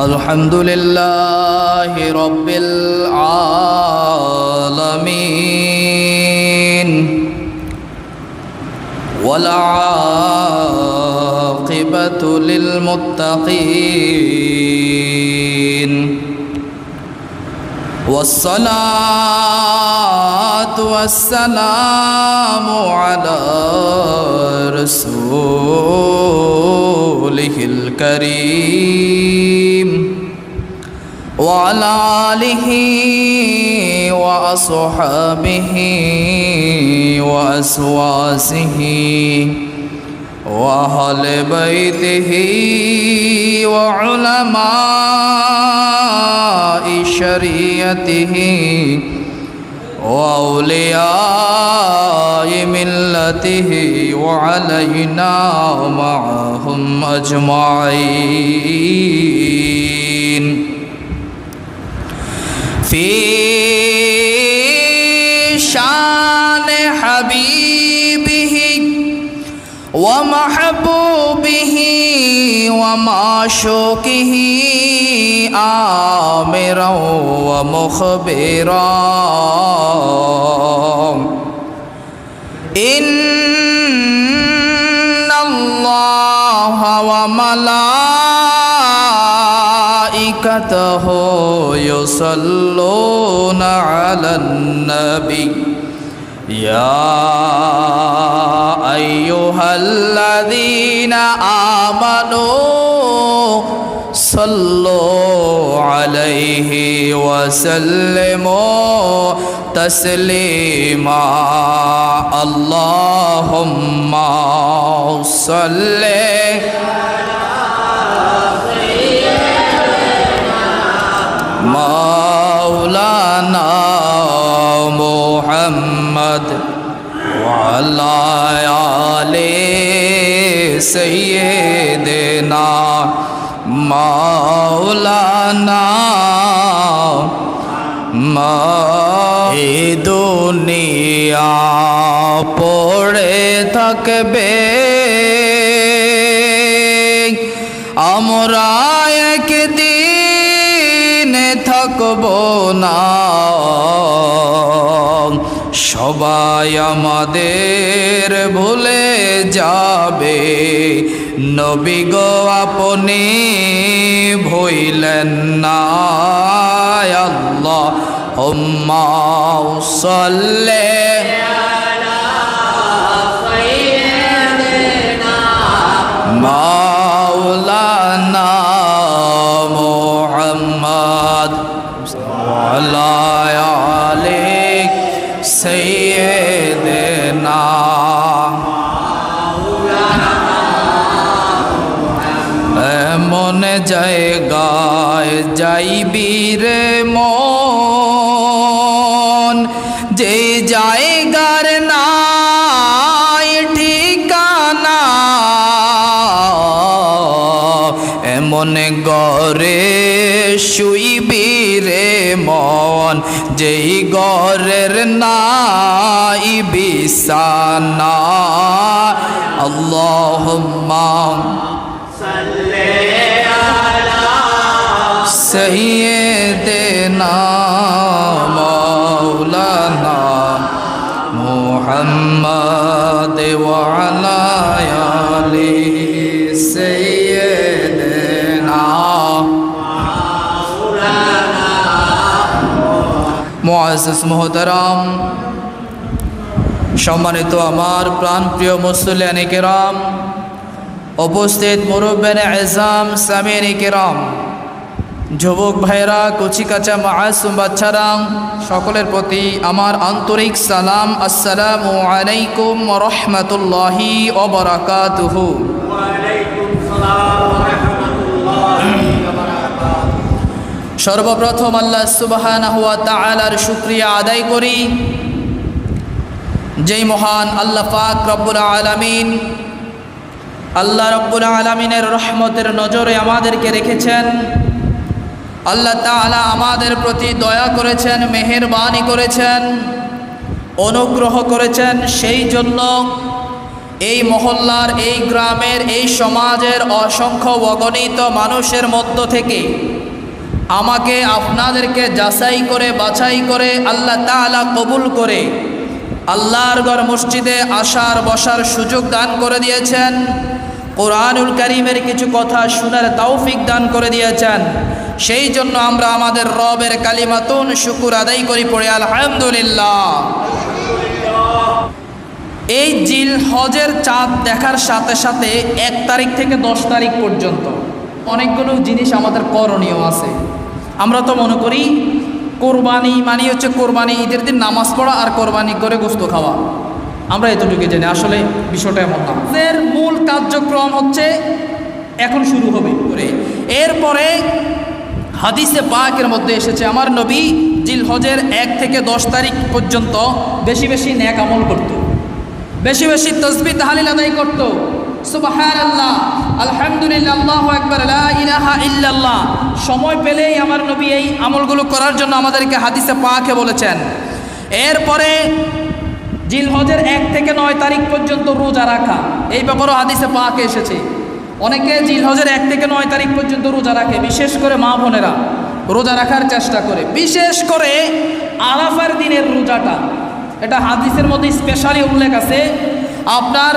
الحمد لله رب العالمين والعاقبة للمتقين والصلاة والسلام على رسوله الكريم وعلى آله وأصحابه وأسواسه وأهل بيته وعلماء شريعته وأولياء ملته وعلينا معهم أجمعين. في شان حبيبه ومحبوبه ومعشوقه آمرا ومخبرا إن الله وملائكته يصلون على النبي يا أيها الذين آمنوا صلوا عليه وسلموا تسليما. اللهم صل مولانا محمد وعلى آل سيدنا مولانا মা এই দুনিয়া পড়ে থাকবে আমরা একদিন থাকব না সবাই আমাদের ভুলে যাবে। নবী গো, আপনি ভইলেন না। আল্লাহ হুম্মা সাল্লি মাওলানা মুহাম্মদ ওয়ালা যাইবি রে মন, যে জায়গার নাই ঠিকানা, এমন গরে শুইবি রে মন, যেই গরের নাই বিছানা। আল্লাহুম্মা سيدنا مولانا محمد وعلى آل سيدنا মুআজ্জিজ মোহতারাম সম্মানিত আমার প্রাণপ্রিয় মুসলিয়ানি কেরাম উপস্থিত মুরব্বেন এজাম সামিয়ানি কেরাম যুবক ভাইরা কচিকাচা মাসুম বাচ্চারা সকলের প্রতি আমার আন্তরিক সালাম। আসসালামু আলাইকুম রহমতুল্লাহি ওবরাকাতুহু সর্বপ্রথম আল্লাহ সুবহানাহু ওয়া তাআলার শুকরিয়া আদায় করি। যেই মহান আল্লাহ পাক রব্বুল আলামিন আল্লাহ রব্বুল আলমিনের রহমতের নজরে আমাদেরকে রেখেছেন। আল্লাহ তাআলা আমাদের প্রতি দয়া করেছেন, মেহেরবানি করেছেন, অনুগ্রহ করেছেন। সেই জন্য এই মহল্লার, এই গ্রামের, এই সমাজের অসংখ্য অগণিত মানুষের মধ্য থেকে আমাকে আপনাদেরকে যাচাই করে, বাছাই করে আল্লাহ তাআলা কবুল করে আল্লাহর গড় মসজিদে আসার, বসার সুযোগ দান করে দিয়েছেন। কোরআনুল করিমের কিছু কথা শোনার তৌফিক দান করে দিয়েছেন। সেই জন্য আমরা আমাদের রবের কালিমাতুন শুকুর আদায় করি পড়ে, আলহামদুলিল্লাহ। এই জিল হজের চাঁদ দেখার সাথে সাথে এক তারিখ থেকে দশ তারিখ পর্যন্ত অনেকগুলো জিনিস আমাদের করণীয় আছে। আমরা তো মনে করি কোরবানি মানে হচ্ছে কোরবানি, ঈদের দিন নামাজ পড়া আর কোরবানি করে গোস্ত খাওয়া। আমরা এতটুকু জানি, আসলে বিষয়টা এমন না। এর মূল কার্যক্রম হচ্ছে এখন শুরু হবে। এরপরে হাদিসে পাকের মধ্যে এসেছে, আমার নবী জিল হজের এক থেকে দশ তারিখ পর্যন্ত বেশি বেশি ন্যাক আমল করতো। বেশি বেশি তসবি তাহালিল আদায় করত। সুবাহান আল্লাহ আলহামদুলিল্লাহ আল্লাহু আকবার, লা ইলাহা ইল্লাল্লাহ। সময় পেলেই আমার নবী এই আমলগুলো করার জন্য আমাদেরকে হাদিসে পাকে বলেছেন। এরপরে জিলহজের এক থেকে নয় তারিখ পর্যন্ত রোজা রাখা, এই ব্যাপারেও হাদিসে পাকে এসেছে। অনেকে জিলহজের এক থেকে নয় তারিখ পর্যন্ত রোজা রাখে, বিশেষ করে মা বোনেরা। রোজা রাখার চেষ্টা করে। বিশেষ করে আরাফার দিনের রোজাটা। এটা হাদিসের মধ্যে স্পেশালি উল্লেখ আছে। আপনার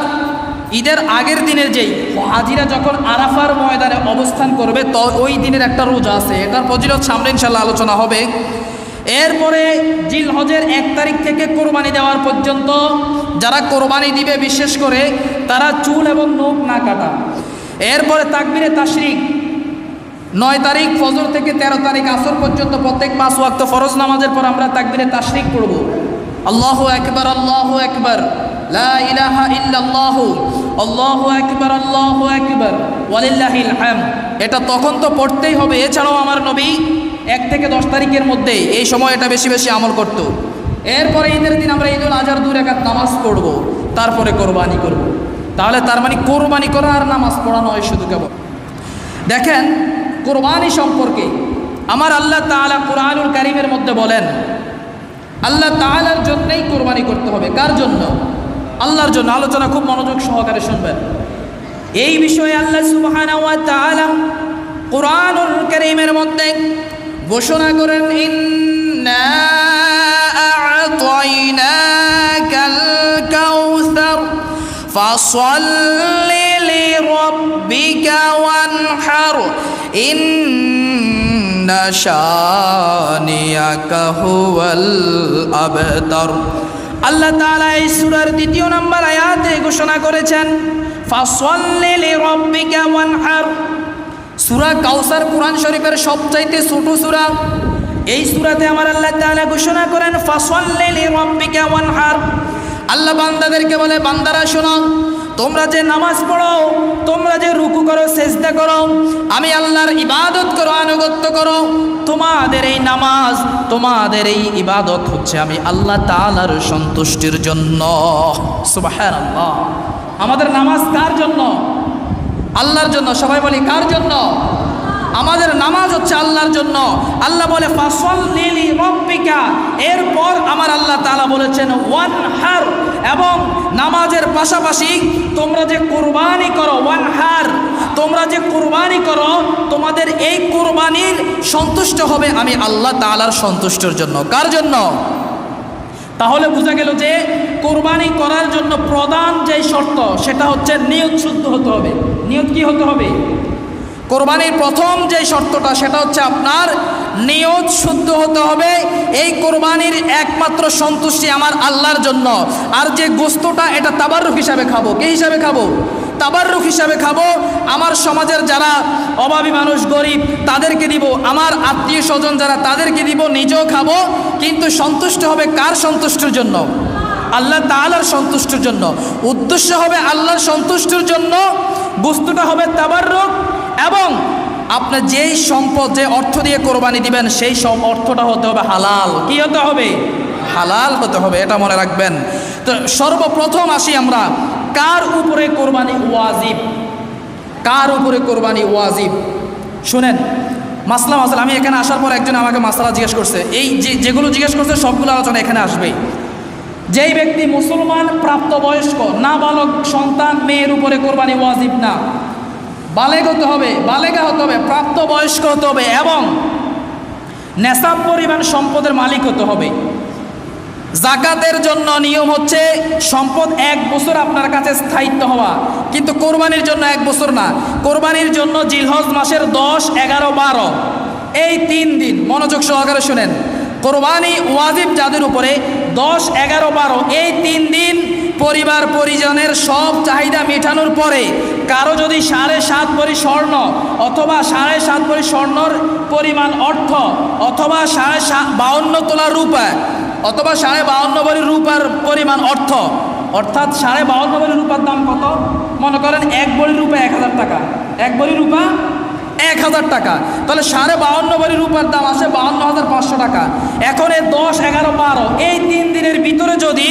ঈদের আগের দিনের যেই হাজিরা যখন আরাফার ময়দানে অবস্থান করবে, তো ওই দিনের একটা রোজা আছে। এটার ফজিলত সামনে ইনশাল্লাহ আলোচনা হবে। এরপরে জিল হজের এক তারিখ থেকে কোরবানি দেওয়ার পর্যন্ত যারা কোরবানি দিবে, বিশেষ করে তারা চুল এবং নোখ না কাটা। এরপরে তাকবিরে তাশরিক। নয় তারিখ ফজর থেকে তেরো তারিখ আসর পর্যন্ত প্রত্যেক পাঁচ ওয়াক্ত ফরজ নামাজের পর আমরা তাকবিরে তাশরিক পড়ব। আল্লাহু একবার আল্লাহু একবার ইলাহা ইল্লাল্লাহু। আল্লাহু একবার আল্লাহু একবার ওয়ালিল্লাহিল হাম এটা তখন তো পড়তেই হবে। এছাড়াও আমার নবী এক থেকে দশ তারিখের মধ্যে এই সময় এটা বেশি বেশি আমল করত। এরপরে ঈদের দিন আমরা ঈদুল আজহার দুই রেখাত নামাজ পড়ব। তারপরে কোরবানি করব। তাহলে তার মানে কোরবানি করা আর নামাজ পড়া নয় শুধু কেবল। দেখেন, কোরবানি সম্পর্কে আমার আল্লাহ তাআলা কোরআনুল কারিমের মধ্যে বলেন, আল্লাহ তালার জন্যই কোরবানি করতে হবে। কার জন্য? আল্লাহর জন্য। আলোচনা খুব মনোযোগ সহকারে শুনবেন। এই বিষয়ে আল্লাহ তাআলা কোরআনুল কারীমের মধ্যে ঘোষণা করেন, ইন্না ফাসাল্লি লিরাব্বিকা ওয়ানহার ইন্না শানিয়াকা হুয়াল আবতার আল্লাহ তাআলা এই সূরার দ্বিতীয় নম্বর আয়াতে ঘোষণা করেছেন ফাসাল্লি লিরাব্বিকা ওয়ানহার। সূরা কাউসার কোরআন শরীফের সবচাইতে ছোট সূরা। এই সূরাতে আমার আল্লাহ তাআলা ঘোষণা করেন ফাসাল্লি লিরাব্বিকা ওয়ানহার। আল্লাহ বান্দাদেরকে বলে, বান্দারা, শোনো, তোমরা যে নামাজ পড়ো, তোমরা যে রুকু করো, সেজদা করো, আমি আল্লাহর ইবাদত করো, আনুগত্য করো, তোমাদের এই নামাজ, তোমাদের এই ইবাদত হচ্ছে আমি আল্লাহ তাআলার সন্তুষ্টির জন্য। সুবহানাল্লাহ। আমাদের নামাজ কার জন্য? আল্লাহর জন্য। সবাই বলি, কার জন্য? আমাদের নামাজ হচ্ছে আল্লাহর জন্য। আল্লাহ বলে ফাসল লিলি রব্বিকা এরপর আমার আল্লাহ তাআলা বলেছেন ওয়ান হার এবং নামাজের পাশাপাশি তোমরা যে কুরবানি করো ওয়ান হার তোমরা যে কুরবানি করো, তোমাদের এই কুরবানির সন্তুষ্ট হবে আমি আল্লাহ তাআলার সন্তুষ্টর জন্য। কার জন্য? তাহলে বোঝা গেল যে কোরবানি করার জন্য প্রধান যে শর্ত, সেটা হচ্ছে নিয়ত শুদ্ধ হতে হবে। নিয়ত কি হতে হবে? কোরবানির প্রথম যে শর্তটা, সেটা হচ্ছে আপনার নিয়ত শুদ্ধ হতে হবে। এই কোরবানির একমাত্র সন্তুষ্টি আমার আল্লাহর জন্য। আর যে গোস্তটা এটা তাবারুক হিসাবে খাব। কে হিসাবে খাব? তাবারুক হিসাবে খাব। আমার সমাজের যারা অভাবী মানুষ, গরিব, তাদেরকে দিব। আমার আত্মীয় স্বজন যারা, তাদেরকে দিব। নিজেও খাব। কিন্তু সন্তুষ্ট হবে কার সন্তুষ্টির জন্য? আল্লাহ তাআলার সন্তুষ্টির জন্য। উদ্দেশ্য হবে আল্লাহর সন্তুষ্টির জন্য। বস্তুটা হবে তাবারুক এবং আপনার যেই সম্পদ, যে অর্থ দিয়ে কোরবানি দিবেন, সেই সব অর্থটা হতে হবে হালাল। কি হতে হবে? হালাল হতে হবে, এটা মনে রাখবেন। তো সর্বপ্রথম আসি আমরা, কার উপরে কোরবানি ওয়াজিব? কার উপরে কোরবানি ওয়াজিব? শুনেন, মাসলা মাসলা, আমি এখানে আসার পর একজন আমাকে মাসলা জিজ্ঞেস করছে, এই যে, যেগুলো জিজ্ঞেস করছে, সবগুলো আলোচনা এখানে আসবেই। যেই ব্যক্তি মুসলমান প্রাপ্তবয়স্ক, নাবালক সন্তান, মেয়ের উপরে কোরবানি ওয়াজিব না বালেগ হতে হবে, বালেগা হতে হবে, প্রাপ্তবয়স্ক হতে হবে এবং নেশাব পরিমাণ সম্পদের মালিক হতে হবে। জাকাতের জন্য নিয়ম হচ্ছে সম্পদ এক বছর আপনার কাছে স্থায়িত্ব হওয়া, কিন্তু কোরবানির জন্য এক বছর না। কোরবানির জন্য জিলহজ মাসের দশ, এগারো, বারো, এই তিন দিন, মনোযোগ সহকারে শুনেন। কোরবানি ওয়াজিব যাদের উপরে দশ, এগারো, বারো, এই তিন দিন পরিবার পরিজনের সব চাহিদা মেটানোর পরে কারও যদি সাড়ে সাত ভরি স্বর্ণ অথবা সাড়ে সাত ভরি স্বর্ণর পরিমাণ অর্থ অথবা সাড়ে বাউন্ন তোলা রূপা অথবা সাড়ে বাউন্ন ভরি রূপার পরিমাণ অর্থ, অর্থাৎ সাড়ে বাউন্ন ভরি রূপার দাম কত? মনে করেন এক ভরি রূপা এক হাজার টাকা। এক ভরি রূপা এক হাজার টাকা। তাহলে সাড়ে বাউন্ন ভরি রূপার দাম আসে বাউন্ন হাজার পাঁচশো টাকা। এখন এই দশ, এগারো, বারো, এই তিন দিনের ভিতরে যদি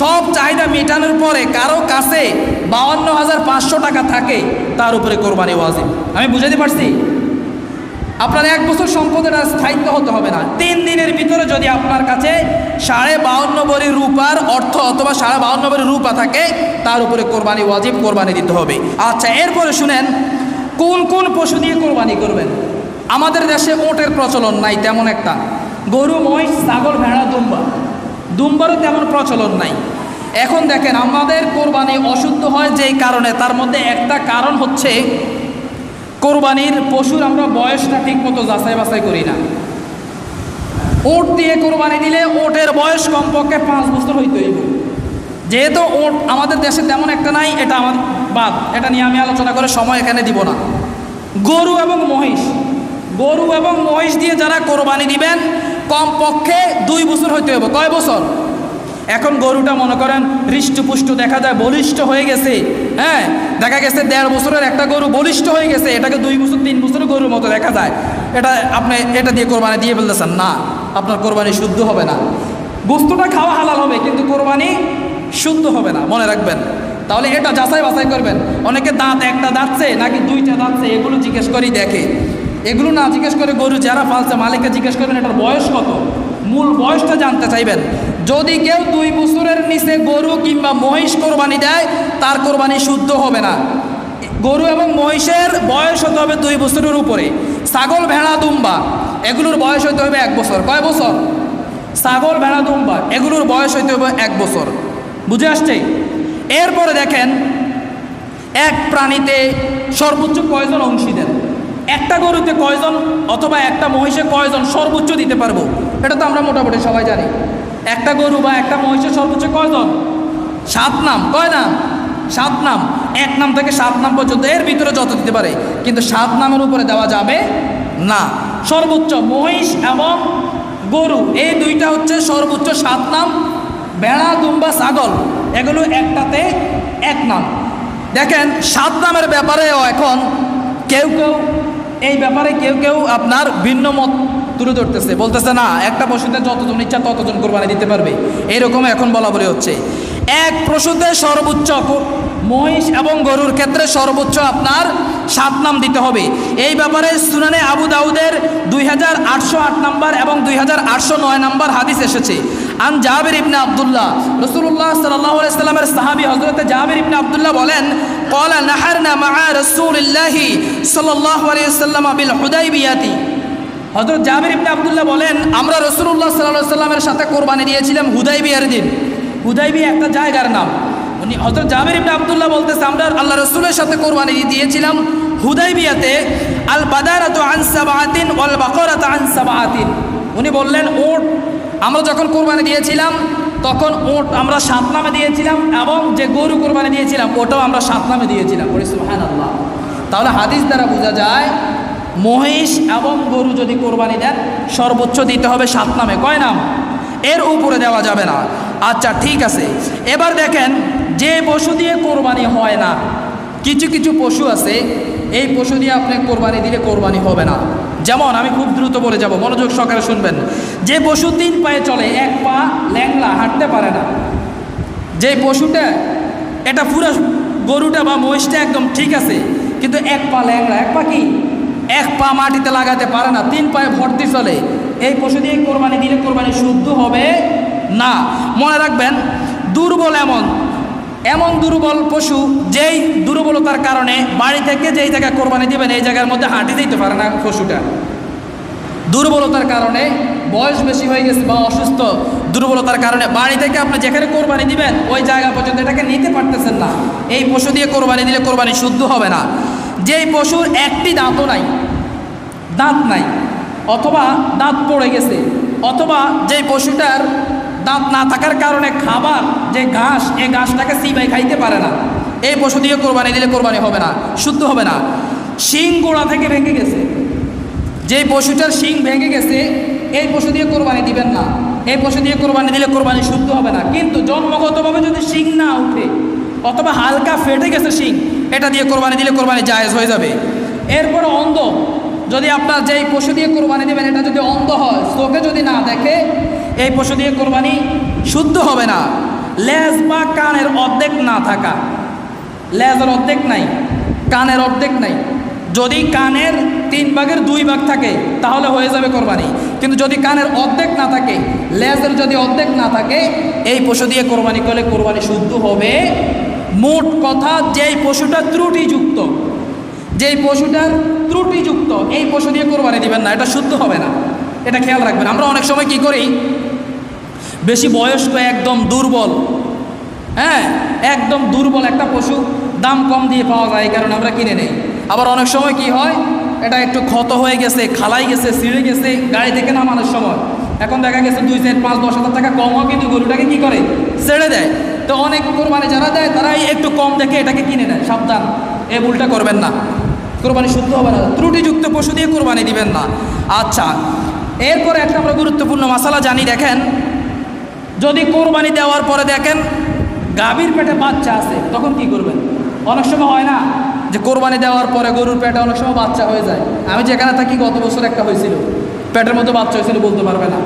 সব চাহিদা মেটানোর পরে কারও কাছে বাউন্ন হাজার পাঁচশো টাকা থাকে, তার উপরে কোরবানি ওয়াজিব। আমি বুঝাতে পারছি? আপনার এক বছর সম্পদের আর স্থায়িত্ব হতে হবে না। তিন দিনের ভিতরে যদি আপনার কাছে সাড়ে বাউন্ন বড়ি রূপার অর্থ অথবা সাড়ে বাউন্ন বড়ি রূপা থাকে, তার উপরে কোরবানি ওয়াজিব, কোরবানি দিতে হবে। আচ্ছা এরপরে শুনেন কোন কোন পশু দিয়ে কোরবানি করবেন? আমাদের দেশে ওটের প্রচলন নাই, তেমন একটা। গরু, মহিষ, ছাগল, ভেড়া, দুম্বা। দুম্বারও তেমন প্রচলন নাই। এখন দেখেন, আমাদের কোরবানি অশুদ্ধ হয় যেই কারণে, তার মধ্যে একটা কারণ হচ্ছে কোরবানির পশুর আমরা বয়সটা ঠিক মতো যাচাই বাছাই করি না। ওট দিয়ে কোরবানি দিলে ওটের বয়স কমপক্ষে পাঁচ বছর হইতে যেহেতু ওট আমাদের দেশে তেমন একটা নাই, এটা আমার বাদ, এটা নিয়ে আমি আলোচনা করে সময় এখানে দিব না। গরু এবং মহিষ, গরু এবং মহিষ দিয়ে যারা কোরবানি দিবেন, কমপক্ষে দুই বছর হইতে হবে কয় বছর? এখন গরুটা মনে করেন হৃষ্টপুষ্ট দেখা যায়, বলিষ্ঠ হয়ে গেছে। হ্যাঁ দেখা গেছে দেড় বছরের একটা গরু বলিষ্ঠ হয়ে গেছে, এটাকে দুই বছর, তিন বছরের গরুর মতো দেখা যায়। এটা আপনি, এটা দিয়ে কোরবানি দিয়ে ফেলতেছেন। না, আপনার কোরবানি শুদ্ধ হবে না। গোস্তটা খাওয়া হালাল হবে, কিন্তু কোরবানি শুদ্ধ হবে না, মনে রাখবেন। তাহলে এটা যাচাই বাছাই করবেন। অনেকে দাঁত একটা দাঁতছে নাকি দুইটা দাঁতছে, এগুলো জিজ্ঞেস করেই দেখে। এগুলো না জিজ্ঞেস করে গরু যারা ফালছে, মালিককে জিজ্ঞেস করবেন এটার বয়স কত? মূল বয়সটা জানতে চাইবেন। যদি কেউ দুই বছরের নিচে গরু কিংবা মহিষ কোরবানি দেয়, তার কোরবানি শুদ্ধ হবে না। গরু এবং মহিষের বয়স হতে হবে দুই বছরের উপরে। ছাগল, ভেড়া, দুম্বা, এগুলোর বয়স হতে হবে এক বছর। কয় বছর? ছাগল, ভেড়া, দুম্বা, এগুলোর বয়স হইতে হবে এক বছর। বুঝে আসছে? এরপরে দেখেন, এক প্রাণীতে সর্বোচ্চ কয়জন অংশীদার? একটা গরুতে কয়জন অথবা একটা মহিষে কয়জন সর্বোচ্চ দিতে পারব? এটা তো আমরা মোটামুটি সবাই জানি। একটা গরু বা একটা মহিষের সর্বোচ্চ কয়জন? সাত নাম। কয় নাম? সাত নাম। এক নাম থেকে সাত নাম পর্যন্ত এর ভিতরে যত দিতে পারে। কিন্তু সাত নামের উপরে দেওয়া যাবে না। সর্বোচ্চ মহিষ এবং গরু, এই দুইটা হচ্ছে সর্বোচ্চ সাত নাম। ভেড়া, দুম্বা, ছাগল। এগুলো একটাতে এক নাম। দেখেন, সাত নামের ব্যাপারেও এখন কেউ কেউ, এই ব্যাপারে কেউ কেউ আপনার ভিন্ন মত তুলে ধরতেছে। বলতেছে, না, একটা পশুতে যতজন ইচ্ছা ততজন কোরবানি দিতে পারবে। এইরকম এখন বলা বলি হচ্ছে। এক পশুতে সর্বোচ্চ মহিষ এবং গরুর ক্ষেত্রে সর্বোচ্চ আপনার সাত নাম দিতে হবে। এই ব্যাপারে সুনানে আবু দাউদের দুই হাজার আটশো আট নম্বর এবং দুই হাজার আটশো নয় নম্বর হাদিস এসেছে। আন জাহাবির ইবনা আবদুল্লাহ। রসুল্লাহ সাল্লামের সাহাবি হজরত জাহাবির ইবনা আবদুল্লাহ বলেন কলা নাহারনা মা রসুল্লাহি সাল্লাহ আলিয়াল্লাম আবিল হুদাইবিয়াতি। হজরত জাবের ইবনা আবদুল্লাহ বলেন, আমরা রসুল্লাহ সাল্লাহ সাল্লামের সাথে কোরবানি দিয়েছিলাম হুদাই বিয়ার দিন। হুদাইবি একটা জায়গার নাম। উনি হজরত জাহাবির ইবনা আবদুল্লাহ বলতেছে, আমরা আল্লাহ রসুলের সাথে কোরবানি দিয়েছিলাম হুদাই বিয়াতে আল বাদারাত আনসাবাহাতিন অল বাকরাত আনসাবাহাতিন উনি বললেন, ওট, আমরা যখন কোরবানি দিয়েছিলাম, তখন ওট আমরা সাত নামে দিয়েছিলাম এবং যে গরু কোরবানি দিয়েছিলাম, ওটাও আমরা সাত নামে দিয়েছিলাম। হ্যাঁ আল্লাহ তাহলে হাদিস দ্বারা বোঝা যায়, মহিষ এবং গরু যদি কোরবানি দেন, সর্বোচ্চ দিতে হবে সাত নামে। কয় নাম? এর উপরে দেওয়া যাবে না। আচ্ছা ঠিক আছে। এবার দেখেন, যে পশু দিয়ে কোরবানি হয় না, কিছু কিছু পশু আছে, এই পশু দিয়ে আপনি কোরবানি দিলে কোরবানি হবে না। যেমন, আমি খুব দ্রুত বলে যাব, মনোযোগ সহকারে শুনবেন। যে পশু তিন পায়ে চলে, এক পা ল্যাংলা হাঁটতে পারে না। যে পশুটা, এটা পুরো গরুটা বা মহিষটা একদম ঠিক আছে, কিন্তু এক পা ল্যাংড়া, এক পা কি? এক পা মাটিতে লাগাতে পারে না, তিন পায়ে ভর্তি চলে। এই পশু দিয়ে কোরবানি দিলে কোরবানি শুদ্ধ হবে না। মনে রাখবেন, দুর্বল এমন এমন দুর্বল পশু, যেই দুর্বলতার কারণে বাড়ি থেকে যেই জায়গায় কোরবানি দিবেন, এই জায়গার মধ্যে হাঁটি দিতে পারে না পশুটা। দুর্বলতার কারণে বয়স বেশি হয়ে গেছে বা অসুস্থ, দুর্বলতার কারণে বাড়ি থেকে আপনি যেখানে কোরবানি দিবেন, ওই জায়গা পর্যন্ত এটাকে নিতে পারতেছেন না। এই পশু দিয়ে কোরবানি দিলে কোরবানি শুদ্ধ হবে না। যেই পশুর একটি দাঁতও নাই, দাঁত নাই, অথবা দাঁত পড়ে গেছে, অথবা যেই পশুটার দাঁত না থাকার কারণে খাবার, যে ঘাস এই ঘাসটাকে সিবাই খাইতে পারে না। এই পশু দিয়ে কোরবানি দিলে কোরবানি হবে না, শুদ্ধ হবে না। শিং গোড়া থেকে ভেঙে গেছে। যেই পশুটার শিং ভেঙে গেছে, এই পশু দিয়ে কোরবানি দিবেন না। এই পশু দিয়ে কোরবানি দিলে কোরবানি শুদ্ধ হবে না। কিন্তু জন্মগতভাবে যদি শিং না উঠে, অথবা হালকা ফেটে গেছে শিং, এটা দিয়ে কোরবানি দিলে কোরবানি জায়েজ হয়ে যাবে। এরপরে অন্ধ যদি আপনার যেই পশু দিয়ে কোরবানি দেবেন, এটা যদি অন্ধ হয়, চোখে যদি না দেখে, এই পশু দিয়ে কোরবানি শুদ্ধ হবে না। লেজ বা কানের অর্ধেক না থাকা। লেজের অর্ধেক নাই, কানের অর্ধেক নাই। যদি কানের তিন ভাগের দুই ভাগ থাকে, তাহলে হয়ে যাবে কোরবানি। কিন্তু যদি কানের অর্ধেক না থাকে, লেজের যদি অর্ধেক না থাকে, এই পশু দিয়ে কোরবানি করলে কোরবানি শুদ্ধ হবে। মোট কথা, যেই পশুটা ত্রুটিযুক্ত, যেই পশুটার ত্রুটিযুক্ত, এই পশু দিয়ে কোরবানি দিবেন না, এটা শুদ্ধ হবে না। এটা খেয়াল রাখবেন। আমরা অনেক সময় কি করি? বেশি বয়স্ক, একদম দুর্বল হ্যাঁ একদম দুর্বল একটা পশু দাম কম দিয়ে পাওয়া যায়, এই কারণে আমরা কিনে নেই। আবার অনেক সময় কি হয়? এটা একটু ক্ষত হয়ে গেছে, খালাই গেছে, ছিঁড়ে গেছে, গাড়ি থেকে নামানোর সময়। এখন দেখা গেছে দুই চার, পাঁচ, দশ হাজার টাকা কম হয় কিন্তু গরুটাকে কি করে? ছেড়ে দেয়। তো অনেক কোরবানি যারা দেয়, তারাই একটু কম দেখে এটাকে কিনে নেয়। সাবধান এ ভুলটা করবেন না। কোরবানি শুদ্ধ হবে না, ত্রুটিযুক্ত পশু দিয়ে কোরবানি দিবেন না। আচ্ছা এরপরে একটা আমরা গুরুত্বপূর্ণ মশালা জানি, দেখেন। যদি কোরবানি দেওয়ার পরে দেখেন, গাভীর পেটে বাচ্চা আছে, তখন কি করবেন? অনেক সময় হয় না যে কোরবানি দেওয়ার পরে গরুর পেটে অনেক সময় বাচ্চা হয়ে যায়। আমি যেখানে থাকি, গত বছর একটা হয়েছিল। পেটের মধ্যে বাচ্চা হয়েছিল বলতে পারবে না।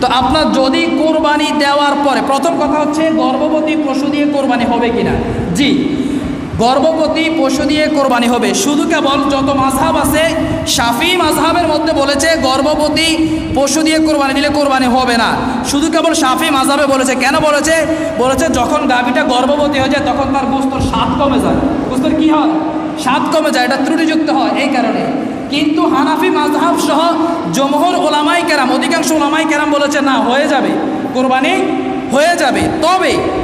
তো আপনার যদি কোরবানি দেওয়ার পরে, প্রথম কথা হচ্ছে গর্ভবতী পশু দিয়ে কোরবানি হবে কিনা? জি। গর্ভবতী পশু দিয়ে কোরবানি হবে। শুধু কেবল যত মাঝহাব আছে, শাফি মাঝহাবের মধ্যে বলেছে গর্ভবতী পশু দিয়ে কোরবানি দিলে কোরবানি হবে না। শুধু কেবল শাফি মাঝহাবে বলেছে। কেন বলেছে? বলেছে যখন গাভীটা গর্ভবতী হয়ে যায়, তখন তার গোস্তর স্বাদ কমে যায়। গোস্তর কি হয়? স্বাদ কমে যায়, এটা ত্রুটিযুক্ত হয় এই কারণে। কিন্তু হানাফি মাঝহাব সহ জমহর ওলামাই কেরাম, অধিকাংশ ওলামাই কেরাম বলেছে, না, হয়ে যাবে। কোরবানি হয়ে যাবে। তবে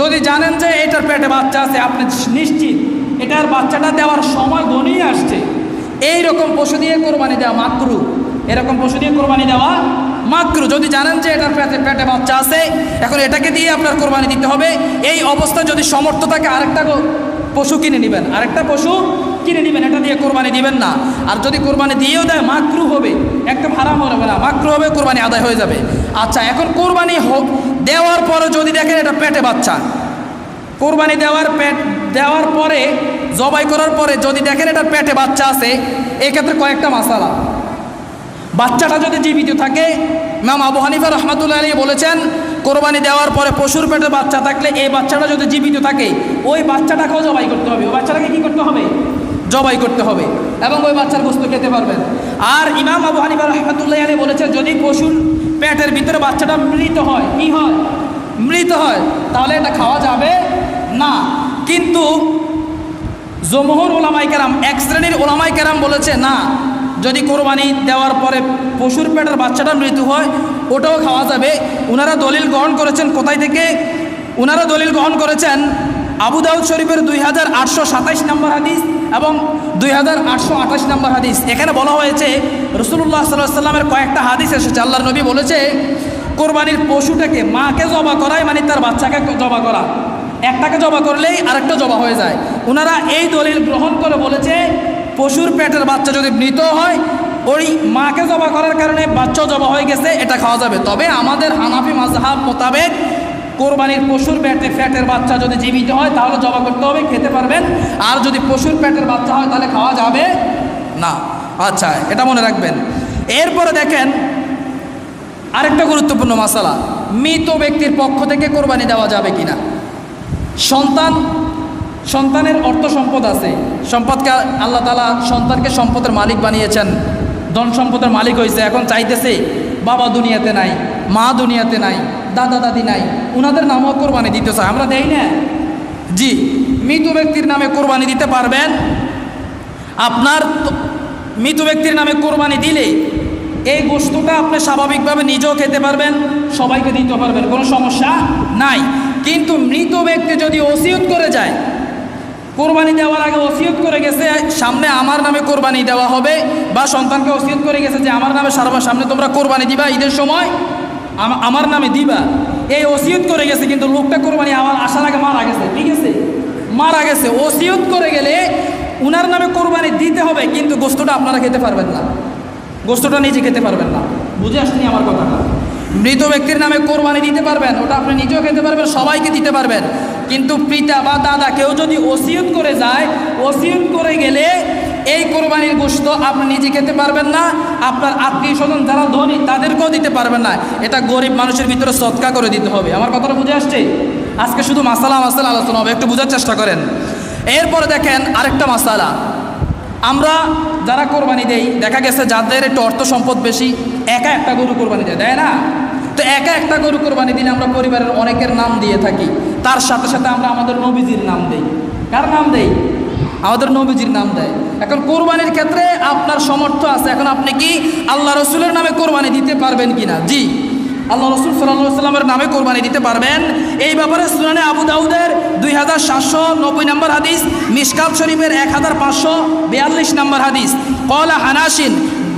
যদি জানেন যে এটার পেটে বাচ্চা আছে, আপনি নিশ্চিত এটার বাচ্চাটা দেওয়ার সময় গনিয়ে আসছে। এই রকম পশু দিয়ে কোরবানি দেওয়া মাকরু, এরকম পশু দিয়ে কোরবানি দেওয়া মাকরু। যদি জানেন যে এটার পেটে পেটে বাচ্চা আছে, এখন এটাকে দিয়ে আপনার কোরবানি দিতে হবে। এই অবস্থা যদি সমর্থ থাকে, আরেকটা পশু কিনে নেবেন। আরেকটা পশু কিনে নেবেন এটা দিয়ে কোরবানি দিবেন না। আর যদি কোরবানি দিয়েও দেয়, মাকরু হবে। একদম হারাম হবে না মাকরু হবে, কোরবানি আদায় হয়ে যাবে। আচ্ছা এখন কোরবানি হোক, দেওয়ার পরে যদি দেখেন এটা পেটে বাচ্চা। কোরবানি দেওয়ার পেট, দেওয়ার পরে, জবাই করার পরে যদি দেখেন এটার পেটে বাচ্চা আছে, এক্ষেত্রে কয়েকটা মশালা বাচ্চাটা যদি জীবিত থাকে ম্যাম আবু হানিফা রহমাতুল্লাহ আলী বলেছেন, কোরবানি দেওয়ার পরে পশুর পেটে বাচ্চা থাকলে এই বাচ্চাটা যদি জীবিত থাকে, ওই বাচ্চাটাকেও জবাই করতে হবে। ওই বাচ্চাটাকে কী করতে হবে? জবাই করতে হবে এবং ওই বাচ্চার গোস্ত খেতে পারবেন। আর ইমাম আবু হানিফা রহমাতুল্লাহ আলী বলেছেন, যদি পশুর পেটের ভিতরে বাচ্চাটা মৃত হয়, কি হয়? মৃত হয়, তাহলে এটা খাওয়া যাবে না। কিন্তু জমহর ওলামাই কেরাম, এক শ্রেণির ওলামাই কেরাম বলেছে, না, যদি কোরবানি দেওয়ার পরে পশুর পেটের বাচ্চাটা মৃত্যু হয়, ওটাও খাওয়া যাবে। ওনারা দলিল গ্রহণ করেছেন কোথায় থেকে? ওনারা দলিল গ্রহণ করেছেন আবু দাউদ শরীফের দুই হাজার আটশো সাতাইশ নম্বর হাদিস। এবং দুই হাজার আটশো আঠাশ নম্বর হাদিস। এখানে বলা হয়েছে রসুল্লাহ সাল্লাহ সাল্লামের কয়েকটা হাদিস এসেছে। আল্লাহর নবী বলেছে, কোরবানির পশুটাকে মাকে জবা করায় মানে তার বাচ্চাকে জবা করা। একটাকে জবা করলেই আরেকটা জবা হয়ে যায়। ওনারা এই দলিল গ্রহণ করে বলেছে, পশুর পেটের বাচ্চা যদি মৃত হয়, ওই মাকে জবা করার কারণে বাচ্চা জবা হয়ে গেছে, এটা খাওয়া যাবে। তবে আমাদের হানাফি মাজহাব মোতাবেক কোরবানির পশুর পেটে ফ্যাটের বাচ্চা যদি জীবিত হয়, তাহলে জমা করতে হবে, খেতে পারবেন। আর যদি পশুর পেটের বাচ্চা হয়, তাহলে খাওয়া যাবে না। আচ্ছা এটা মনে রাখবেন। এরপরে দেখেন, আরেকটা গুরুত্বপূর্ণ মশালা মৃত ব্যক্তির পক্ষ থেকে কোরবানি দেওয়া যাবে কিনা। সন্তান, সন্তানের অর্থ সম্পদ আছে। সম্পদকে আল্লাহ তালা সন্তানকে সম্পদের মালিক বানিয়েছেন। ধন সম্পদের মালিক হয়েছে এখন চাইতেছে, বাবা দুনিয়াতে নাই, মা দুনিয়াতে নাই দাদা দাদি নাই ওনাদের নামও কোরবানি দিতে চায়। আমরা দেই না? জি, মৃত ব্যক্তির নামে কোরবানি দিতে পারবেন? আপনার মৃত ব্যক্তির নামে কোরবানি দিলে এই বস্তুটা আপনি স্বাভাবিকভাবে নিজেও খেতে পারবেন, সবাইকে দিতে পারবেন, কোনো সমস্যা নাই। কিন্তু মৃত ব্যক্তি যদি ওসিয়ত করে যায়, কোরবানি দেওয়ার আগে ওসিয়ত করে গেছে, সামনে আমার নামে কোরবানি দেওয়া হবে, বা সন্তানকে ওসিয়ত করে গেছে যে আমার নামে সারবার সামনে তোমরা কোরবানি দিবা ঈদের সময় আমার নামে দিবা। এই ওসিয়ত করে গেছে, কিন্তু লোকটা কোরবানি আমার আসার আগে মারা গেছে, ঠিক আছে? মারা গেছে। ওসিয়ত করে গেলে উনার নামে কোরবানি দিতে হবে, কিন্তু গোস্তটা আপনারা খেতে পারবেন না। গোস্তটা নিজে খেতে পারবেন না। বুঝে আসেনি আমার কথাটা? মৃত ব্যক্তির নামে কোরবানি দিতে পারবেন, ওটা আপনি নিজেও খেতে পারবেন, সবাইকে দিতে পারবেন। কিন্তু পিতা বা দাদা কেউ যদি ওসিয়ত করে যায়, ওসিয়ত করে গেলে এই কোরবানির গোস্ত আপনি নিজে খেতে পারবেন না, আপনার আত্মীয় স্বজন যারা ধনী, তাদেরকেও দিতে পারবেন না। এটা গরিব মানুষের ভিতরে সৎকা করে দিতে হবে। আমার কথাটা বুঝে আসছে? আজকে শুধু মাসালা মাসালা আলোচনা হবে, একটু বোঝার চেষ্টা করেন। এরপরে দেখেন আরেকটা মাসালা। আমরা যারা কোরবানি দেই, দেখা গেছে যাদের একটু অর্থ সম্পদ বেশি, একা একটা গরু কোরবানি দেয় দেয় না? তো একা একটা গরু কোরবানি দিলে আমরা পরিবারের অনেকের নাম দিয়ে থাকি। তার সাথে সাথে আমরা আমাদের নবীজির নাম দেই। কার নাম দেই? আমাদের নবীজির নাম দেয়। এখন কোরবানির ক্ষেত্রে আপনার সমর্থ আছে। এখন আপনি কি আল্লাহ রসুলের নামে কোরবানি দিতে পারবেন কিনা? জি। আল্লাহ রসুল সাল্লাহ সাল্লামের নামে কোরবানি দিতে পারবেন। এই ব্যাপারে সুনানে আবু দাউদের দুই হাজার সাতশো নব্বই নম্বর হাদিস মিসকাত শরীফের এক হাজার পাঁচশো বিয়াল্লিশ নম্বর হাদিস। কলা হানাসিন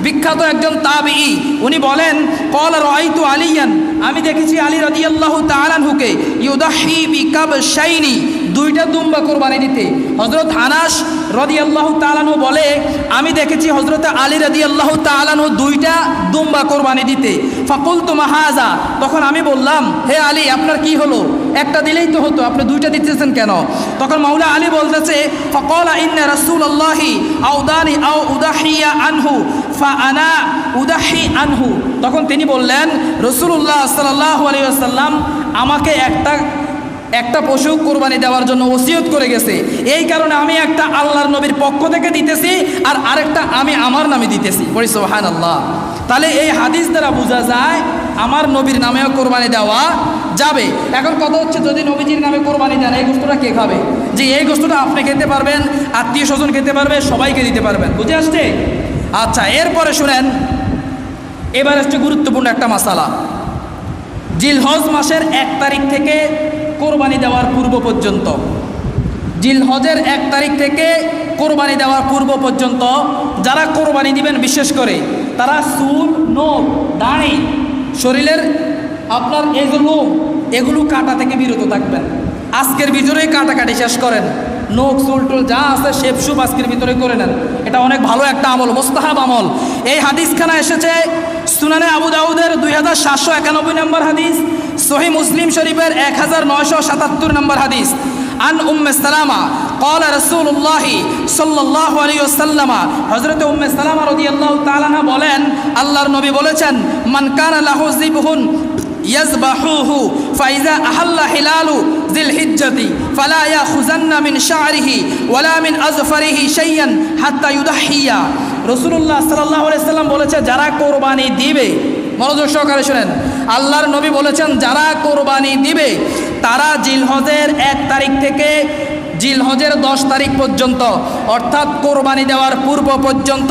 বিখ্যাত একজন তাবি উনি বলেন কল রাইতু আলিয়ান আমি দেখেছি আলী রাদিয়াল্লাহু তাআলাহুকে, ইউদাহি বিকাব শাইনি দুইটা দুম্বা কোরবানি দিতে। হজরত হানাস রদিয়াল্লাহু তাআলাহু বলে, আমি দেখেছি হজরত আলী রাদিয়াল্লাহু তাআলাহু দুইটা দুম্বা কোরবানি দিতে। ফাকুল তো মাহাজা। তখন আমি বললাম, হে আলী, আপনার কি হলো? একটা দিলেই তো হতো, আপনি দুইটা দিতেছেন কেন? তখন মাউলা আলী বলতেছে, ফকলা ইন্না রাসূলুল্লাহি আউদানি আও উদাহিয়া আনহু, ফা আনা উদাহি আনহু। তখন তিনি বললেন রসুল্লাহ সাল্লাহ আলিয়াল্লাম আমাকে একটা একটা পশু কোরবানি দেওয়ার জন্য ওসিয়ত করে গেছে। এই কারণে আমি একটা আল্লাহর নবীর পক্ষ থেকে দিতেছি আর আরেকটা আমি আমার নামে দিতেছি। পড়ি সোহান আল্লাহ তাহলে এই হাদিস দ্বারা বোঝা যায়, আমার নবীর নামেও কোরবানি দেওয়া যাবে। এখন কথা হচ্ছে, যদি নবীজির নামে কোরবানি দেন, এই গোস্তটা কে খাবে? যে এই গোস্তটা আপনি খেতে পারবেন, আত্মীয় স্বজন খেতে পারবে, সবাইকে দিতে পারবেন। বুঝে আসছে? আচ্ছা এরপরে শুনেন, এবার হচ্ছে গুরুত্বপূর্ণ একটা মশালা জিলহজ মাসের এক তারিখ থেকে কোরবানি দেওয়ার পূর্ব পর্যন্ত। জিলহজের এক তারিখ থেকে কোরবানি দেওয়ার পূর্ব পর্যন্ত যারা কোরবানি দিবেন, বিশেষ করে তারা চুল, নোখ, দাঁড়ি, শরীরের আপনার এগুলো এগুলো কাটা থেকে বিরত থাকবেন। আজকের ভিতরেই কাটাকাটি শেষ করেন। নোখ, চুল, টুল যা আছে শেপ সুপ আজকের ভিতরে করে নেন। এটা অনেক ভালো একটা আমল, মোস্তাহাব আমল। এই হাদিসখানা এসেছে সুনানে আবু দাউদের দুই হাজার সাতশো একানব্বই নম্বর হাদিস। সহি মুসলিম শরীফের এক হাজার নয়শো সাতাত্তর নম্বর হাদিস আন উম্মে সালামা قال رسول الله صلى الله عليه وسلم হযরত উম্মে সালামা রাদিয়াল্লাহু তাআলা বলেন আল্লাহর নবী বলেছেন মান কানা লাহু যিবহুন ইয়াজবাহুহু ফাইজা আহাল্লা হিলালু জিল হিজ্জাতি ফালা ইয়াখুযান্না মিন শা'রিহি ওয়ালা মিন আযফারিহি শাইয়ান হাত্তা ইউদাহিয়া রাসূলুল্লাহ সাল্লাল্লাহু আলাইহি সাল্লাম বলেছে যারা কোরবানি দিবে মনোযোগ সহকারে শোনেন। আল্লাহর নবী বলেছেন, যারা কোরবানি দিবে, তারা জিলহজের এক তারিখ থেকে জিলহজের দশ তারিখ পর্যন্ত, অর্থাৎ কোরবানি দেওয়ার পূর্ব পর্যন্ত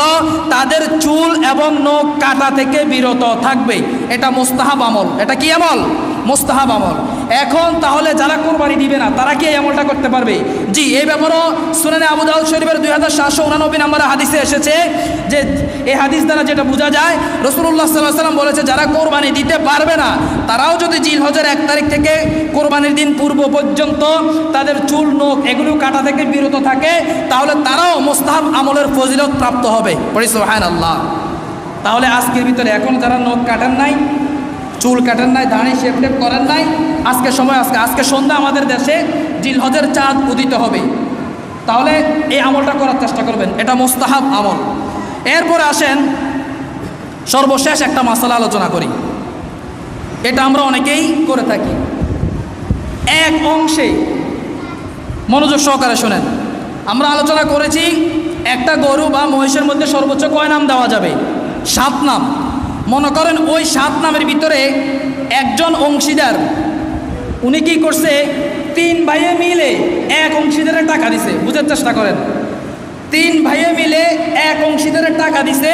তাদের চুল এবং নখ কাটা থেকে বিরত থাকবে। এটা মোস্তাহাব আমল। এটা কি আমল? মোস্তাহাব আমল। এখন তাহলে যারা কোরবানি দিবে না, তারা কি এই আমলটা করতে পারবে? জি, এই ব্যাপারও শুনে আবু দাউদ শরীফের দুই হাজার সাতশো উনানব্বই নম্বর হাদিসে এসেছে যে, এই হাদিস দ্বারা যেটা বোঝা যায় রসুল্লাহ সাল্লাহ সাল্লাম বলেছে, যারা কোরবানি দিতে পারবে না, তারাও যদি জিল হজের এক তারিখ থেকে কোরবানির দিন পূর্ব পর্যন্ত তাদের চুল, নোখ এগুলো কাটা থেকে বিরত থাকে, তাহলে তারাও মোস্তাহাব আমলের ফজিলত প্রাপ্ত হবে। পড়ি সোহান আল্লাহ তাহলে আজকের ভিতরে এখন যারা নখ কাটেন নাই চুল কাটেন নাই, দাঁড়ি শেপ টেপ করেন নাই। আজকে সময়, আজকে আজকে সন্ধ্যা আমাদের দেশে জিলহজের চাঁদ উদিত হবে। তাহলে এই আমলটা করার চেষ্টা করবেন। এটা মোস্তাহাব আমল। এরপরে আসেন, সর্বশেষ একটা মশালা আলোচনা করি। এটা আমরা অনেকেই করে থাকি। এক অংশে মনোযোগ সহকারে শোনেন। আমরা আলোচনা করেছি, একটা গরু বা মহিষের মধ্যে সর্বোচ্চ কয় নাম দেওয়া যাবে? সাত নাম। মনে করেন ওই সাত নামের ভিতরে একজন অংশীদার, উনি কি করছে? তিন ভাইয়ে মিলে এক অংশীদারের টাকা দিছে। বুঝার চেষ্টা করেন। তিন ভাইয়ে মিলে এক অংশীদারের টাকা দিছে।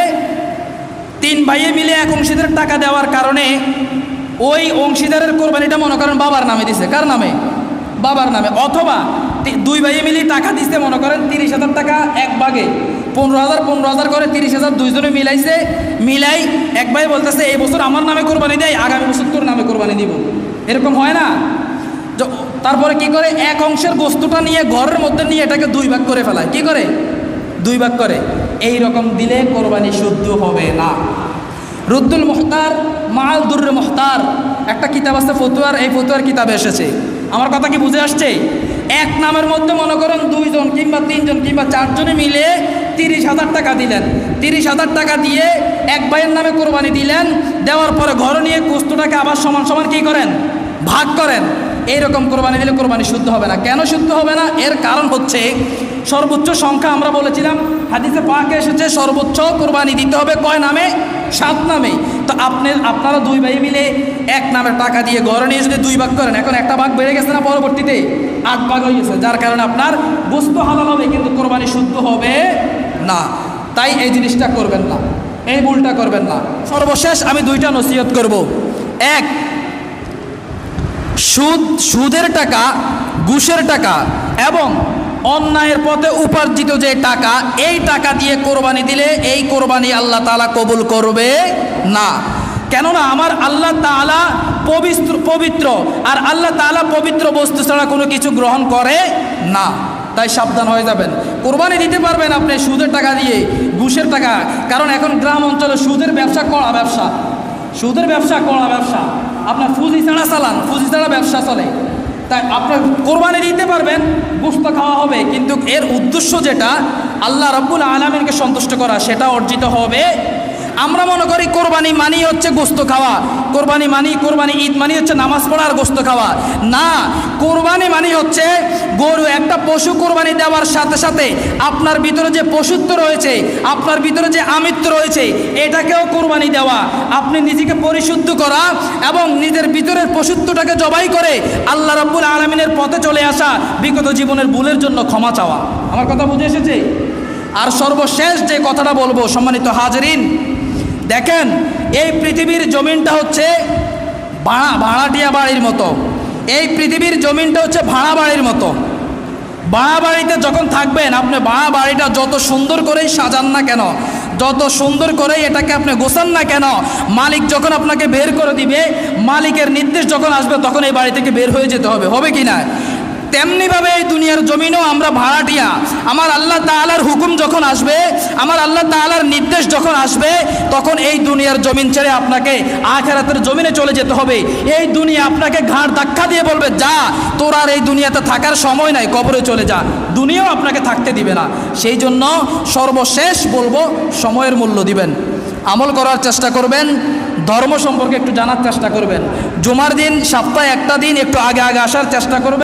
তিন ভাইয়ে মিলে এক অংশীদারের টাকা দেওয়ার কারণে ওই অংশীদারের কোরবানিটা মনে করেন বাবার নামে দিছে। কার নামে? বাবার নামে। অথবা দুই ভাইয়ে মিলে টাকা দিছে মনে করেন তিরিশ হাজার টাকা এক ভাগে। পনেরো হাজার পনেরো হাজার করে তিরিশ হাজার দুইজনে মিলাইছে। মিলাই এক ভাই বলতেছে, এই বছর আমার নামে কোরবানি দেয়, আগামী বছর তোর নামে কোরবানি দিব। এরকম হয় না। তারপরে কি করে? এক অংশের বস্তুটা নিয়ে, ঘরের মধ্যে নিয়ে এটাকে দুই ভাগ করে ফেলায়। কি করে? দুই ভাগ করে। এই রকম দিলে কোরবানি শুদ্ধ হবে না। রুদ্দুল মুখতার, মাল দুর্রে মুখতার, একটা কিতাব আছে, ফতুয়ার, এই ফতুয়ার কিতাবে এসেছে। আমার কথা কি বুঝে আসছে? এক নামের মধ্যে মনে করেন দুইজন কিংবা তিনজন কিংবা চারজনে মিলে তিরিশ হাজার টাকা দিলেন। তিরিশ হাজার টাকা দিয়ে এক ভাইয়ের নামে কোরবানি দিলেন। দেওয়ার পরে ঘরে নিয়ে কুস্তুটাকে আবার সমান সমান কী করেন? ভাগ করেন। এইরকম কোরবানি দিলে কোরবানি শুদ্ধ হবে না। কেন শুদ্ধ হবে না? এর কারণ হচ্ছে সর্বোচ্চ সংখ্যা আমরা বলেছিলাম, হাদিসে পাকে এসেছে, সর্বোচ্চ কোরবানি দিতে হবে কয় নামে? সাত নামে। তো আপনি, আপনারা দুই ভাই মিলে এক নামে টাকা দিয়ে ঘরে নিয়ে যদি দুই ভাগ করেন, এখন একটা ভাগ বেড়ে গেছে না পরবর্তীতে? আট ভাগ হয়ে গেছে। যার কারণে আপনার বস্তু হালাল হবে, কিন্তু কোরবানি শুদ্ধ হবে না। তাই এই জিনিসটা করবেন না। এই ভুলটা করবেন না। সর্বশেষ আমি দুইটা নসিহত করব। এক, সুদ, সুদের টাকা, ঘুষের টাকা এবং অন্যায়ের পথে উপার্জিত যে টাকা, এই টাকা দিয়ে কোরবানি দিলে এই কোরবানি আল্লাহ তাআলা কবুল করবে না। কেননা আমার আল্লাহ তাআলা পবিত্র পবিত্র, আর আল্লাহ তাআলা পবিত্র বস্তু ছাড়া কোনো কিছু গ্রহণ করে না। তাই সাবধান হয়ে যাবেন। কোরবানি দিতে পারবেন আপনি সুদের টাকা দিয়ে, ঘুষের টাকা। কারণ এখন গ্রাম অঞ্চলে সুদের ব্যবসা, কড়া ব্যবসা। সুদের ব্যবসা, কড়া ব্যবসা। আপনার ফুজি ছাড়া চালান, ফুজি ছাড়া ব্যবসা চলে। তাই আপনার কোরবানি দিতে পারবেন গোস্ত খাওয়া হবে। কিন্তু এর উদ্দেশ্য যেটা, আল্লাহ রব্বুল আলমিনকে সন্তুষ্ট করা, সেটা অর্জিত হবে আমরা মনে করি কোরবানি মানি হচ্ছে গোস্ত খাওয়া। কোরবানি মানি কোরবানি ঈদ মানি হচ্ছে নামাজ পড়া আর গোস্ত খাওয়া। না, কোরবানি মানি হচ্ছে গরু একটা পশু কোরবানি দেওয়ার সাথে সাথে আপনার ভিতরে যে পশুত্ব রয়েছে, আপনার ভিতরে যে আমিত্ব রয়েছে, এটাকেও কোরবানি দেওয়া। আপনি নিজেকে পরিশুদ্ধ করা এবং নিজের ভিতরের পশুত্বটাকে জবাই করে আল্লাহ রাব্বুল আলমিনের পথে চলে আসা বিগত জীবনের ভুলের জন্য ক্ষমা চাওয়া। আমার কথা বুঝে এসেছে? আর সর্বশেষ যে কথাটা বলব, সম্মানিত হাজরিন দেখেন, এই পৃথিবীর জমিনটা হচ্ছে ভাড়া, ভাড়াটিয়া বাড়ির মতো। এই পৃথিবীর জমিনটা হচ্ছে ভাড়া বাড়ির মতো। ভাড়া বাড়িতে যখন থাকবেন, আপনি ভাড়া বাড়িটা যত সুন্দর করেই সাজান না কেন, যত সুন্দর করেই এটাকে আপনি গোছান না কেন, মালিক যখন আপনাকে বের করে দিবে, মালিকের নির্দেশ যখন আসবে, তখন এই বাড়ি থেকে বের হয়ে যেতে হবে। হবে কি না? তেমনিভাবে এই দুনিয়ার জমিনও আমরা ভাড়াটিয়া আমার আল্লাহ তাআলার হুকুম যখন আসবে, আমার আল্লাহ তাআলার নির্দেশ যখন আসবে, তখন এই দুনিয়ার জমিন ছেড়ে আপনাকে আখেরাতের জমিনে চলে যেতে হবে। এই দুনিয়া আপনাকে ঘাড় ধাক্কা দিয়ে বলবে, যা, তোর আর এই দুনিয়াতে থাকার সময় নাই, কবরে চলে যা। দুনিয়াও আপনাকে থাকতে দিবে না। সেই জন্য সর্বশেষ বলব, সময়ের মূল্য দিবেন। আমল করার চেষ্টা করবেন, ধর্ম সম্পর্কে একটু জানার চেষ্টা করবেন। জুমার দিন, সপ্তাহে একটা দিন, একটু আগে আগে আসার চেষ্টা করবেন।